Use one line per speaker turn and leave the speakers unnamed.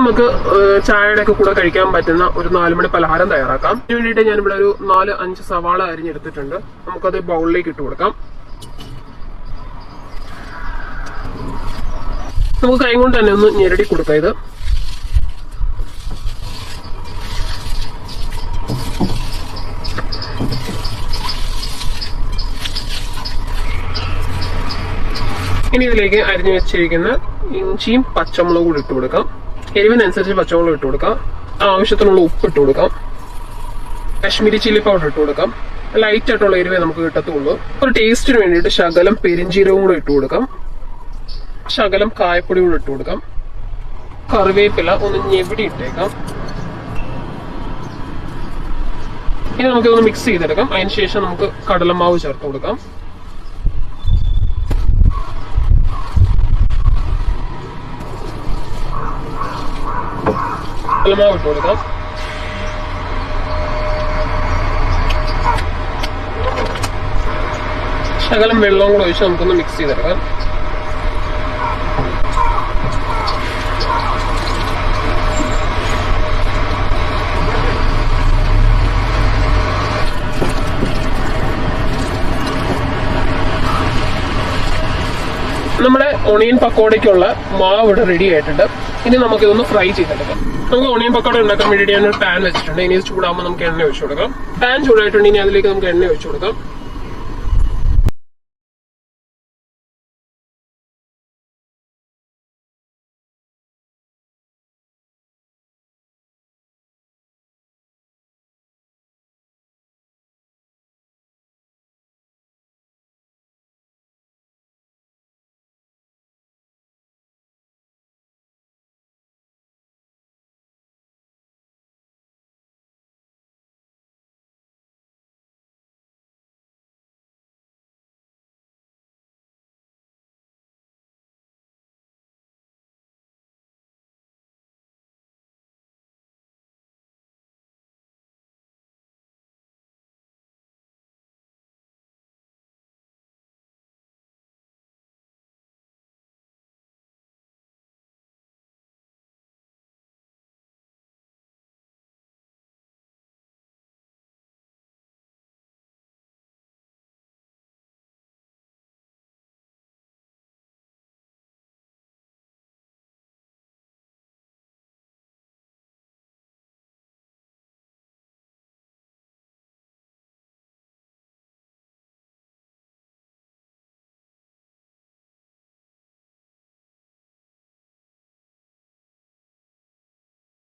നമുക്ക് ചായയുടെ ഒക്കെ കൂടെ കഴിക്കാൻ പറ്റുന്ന ഒരു നാലുമണി പലഹാരം തയ്യാറാക്കാം. അതിന് വേണ്ടിയിട്ട് ഞാനിവിടെ ഒരു നാല് അഞ്ച് സവാള അരിഞ്ഞെടുത്തിട്ടുണ്ട്. നമുക്കത് ബൗളിലേക്ക് ഇട്ട് കൊടുക്കാം. നമുക്ക് കൈ കൊണ്ട് തന്നെ ഒന്ന് ഞെരടി കൊടുക്കാം ഇത്. ഇനി ഇതിലേക്ക് അരിഞ്ഞു വെച്ചിരിക്കുന്ന ഇഞ്ചിയും പച്ചമുളകും കൂടി ഇട്ട് കൊടുക്കാം. എരിവിനനുസരിച്ച് പച്ചമുളക് ഇട്ട് കൊടുക്കാം. ആവശ്യത്തിനുള്ള ഉപ്പ് ഇട്ട് കൊടുക്കാം. കാശ്മീരി ചില്ലി പൗഡർ ഇട്ട് കൊടുക്കാം. ലൈറ്റ് ആയിട്ടുള്ള എരിവേ നമുക്ക് കിട്ടത്തുള്ളൂ. ഒരു ടേസ്റ്റിന് വേണ്ടിയിട്ട് ശകലം പെരിഞ്ചീരവും കൂടെ ഇട്ട് കൊടുക്കാം. ശകലം കായപ്പൊടി കൂടെ ഇട്ട് കൊടുക്കാം. കറിവേപ്പില ഒന്ന് ഞെവിടി ഇട്ടേക്കാം. ഇനി നമുക്കിതൊന്ന് മിക്സ് ചെയ്തെടുക്കാം. അതിനുശേഷം നമുക്ക് കടലമാവ് ചേർത്ത് കൊടുക്കാം. കടലമാവ് ഇട്ട് കൊടുക്കാം ശകലം വെള്ളവും കൂടെ ഒഴിച്ച് നമുക്കൊന്ന് മിക്സ് ചെയ്തെടുക്കാം. നമ്മുടെ ഒണിയൻ പക്കോടയ്ക്കുള്ള മാവ് ഇവിടെ റെഡി ആയിട്ടുണ്ട്. ഇനി നമുക്കിതൊന്ന് ഫ്രൈ ചെയ്തെടുക്കാം. നമുക്ക് ഓണിയൻ പക്കോട ഉണ്ടാക്കാൻ വേണ്ടിയിട്ട് ഞാൻ ഒരു പാൻ വെച്ചിട്ടുണ്ട്. ഇനി ചൂടാകുമ്പോൾ നമുക്ക് എണ്ണ ഒഴിച്ചു കൊടുക്കാം. പാൻ ചൂടായിട്ടുണ്ടെങ്കിൽ അതിലേക്ക് നമുക്ക് എണ്ണ ഒഴിച്ചു കൊടുക്കാം.